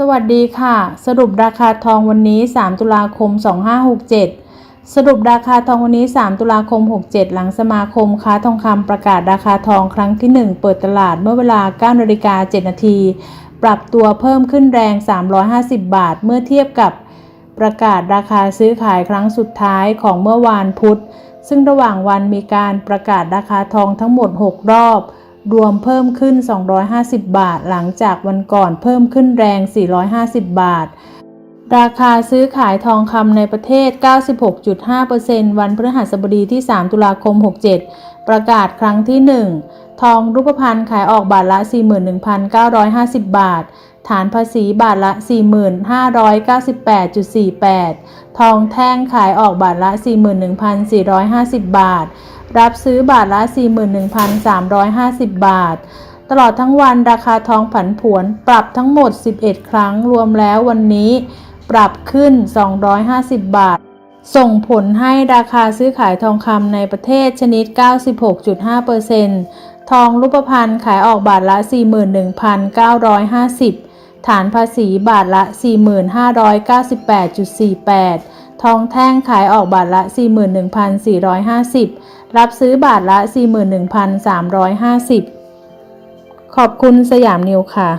สวัสดีค่ะ สรุปราคาทองวันนี้ 3 ตุลาคม 2567 สรุปราคาทองวันนี้ 3 ตุลาคม 67 หลังสมาคมค้าทองคำประกาศราคาทองครั้งที่ 1 เปิดตลาดเมื่อเวลา9นาฬิกา7นาทีปรับตัวเพิ่มขึ้นแรง 350 บาท เมื่อเทียบกับประกาศราคาซื้อขายครั้งสุดท้ายของเมื่อวานพุธ ซึ่งระหว่างวันมีการประกาศราคาทองทั้งหมด 6 รอบ รวมเพิ่มขึ้น 250 บาท หลังจากวันก่อนเพิ่มขึ้นแรง 450 บาท ราคาซื้อขายทองคำในประเทศ 96.5%วันพฤหัสบดีที่ 3 ตุลาคม 67 ประกาศครั้งที่ 1 ทองรูปพรรณขายออกบาทละ 41,950 บาท ฐานภาษีบาทละ 4598.48 ทองแท่งขายออกบาทละ 41,450 บาท รับซื้อบาทละ 41,350 บาท ตลอดทั้งวันราคาทองผันผวน ปรับทั้งหมด 11 ครั้งรวมแล้ววันนี้ ปรับขึ้น 250 บาท ส่งผลให้ราคาซื้อขายทองคำในประเทศชนิด 96.5%ทองรูปพรรณขายออกบาทละ 41,950ฐานภาษีบาทละ 4598.48 ทองแท่งขายออกบาทละ 41,450 รับซื้อบาทละ 41,350 ขอบคุณสยามนิวค่ะ